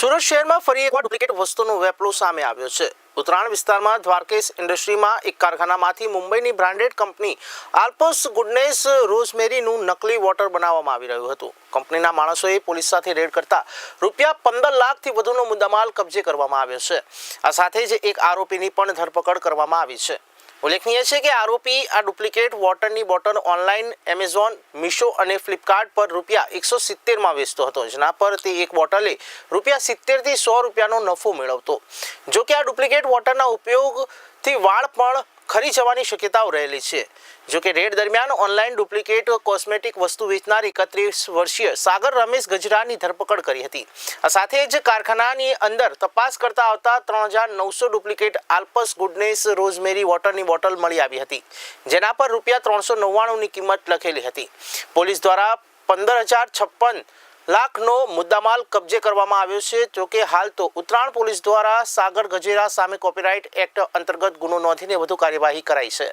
સુરત શહેરમાં ફરી એકવાર ડુપ્લિકેટ વસ્તુનો વેપલો સામે આવ્યો છે. ઉત્તરાયણ વિસ્તારમાં દ્વારકેશ ઇન્ડસ્ટ્રીમાં એક કારખાનામાંથી મુંબઈની બ્રાન્ડેડ કંપની આલ્પસ ગુડનેસ રોઝમેરીનું નકલી વોટર બનાવવામાં આવી રહ્યું હતું. કંપનીના માણસોએ પોલીસ સાથે રેડ કરતા રૂપિયા પંદર લાખથી વધુનો મુદ્દામાલ કબજે કરવામાં આવ્યો છે. આ સાથે જ એક આરોપીની પણ ધરપકડ કરવામાં આવી છે. ઉલ્લેખનીય છે કે આરોપી આ ડુપ્લિકેટ વોટરની બોટલ ઓનલાઈન, એમેઝોન, મીશો અને ફ્લિપકાર્ટ પર રૂપિયા એકસો સિત્તેરમાં વેચતો હતો. જેના પર તે એક બોટલે રૂપિયા સિત્તેરથી સો રૂપિયાનો નફો મેળવતો. જો કે આ ડુપ્લિકેટ વોટરના ઉપયોગથી વાળ પણ ખરી જવાની શક્યતાઓ રહેલી છે. જો કે રેડ દરમિયાન ઓનલાઈન ડુપ્લિકેટ કોસ્મેટિક વસ્તુ વેચનાર એકત્રીસ વર્ષીય સાગર રમેશ ગજરાની ધરપકડ કરી હતી. આ સાથે જ કારખાનાની અંદર તપાસ કરતા આવતા ત્રણ હજાર નવસો ડુપ્લિકેટ આલ્પસ ગુડનેસ રોઝમેરી વોટરની બોટલ મળી આવી હતી, જેના પર રૂપિયા ત્રણસો નવ્વાણુંની કિંમત લખેલી હતી. પોલીસ દ્વારા પંદર હજાર છપ્પન લાખનો મુદ્દામાલ કબજે કરવામાં આવ્યો છે. જોકે હાલ તો ઉત્તરાયણ પોલીસ દ્વારા સાગર ગજેરા સામે કોપીરાઇટ એક્ટ અંતર્ગત ગુનો નોંધીને વધુ કાર્યવાહી કરાઈ છે.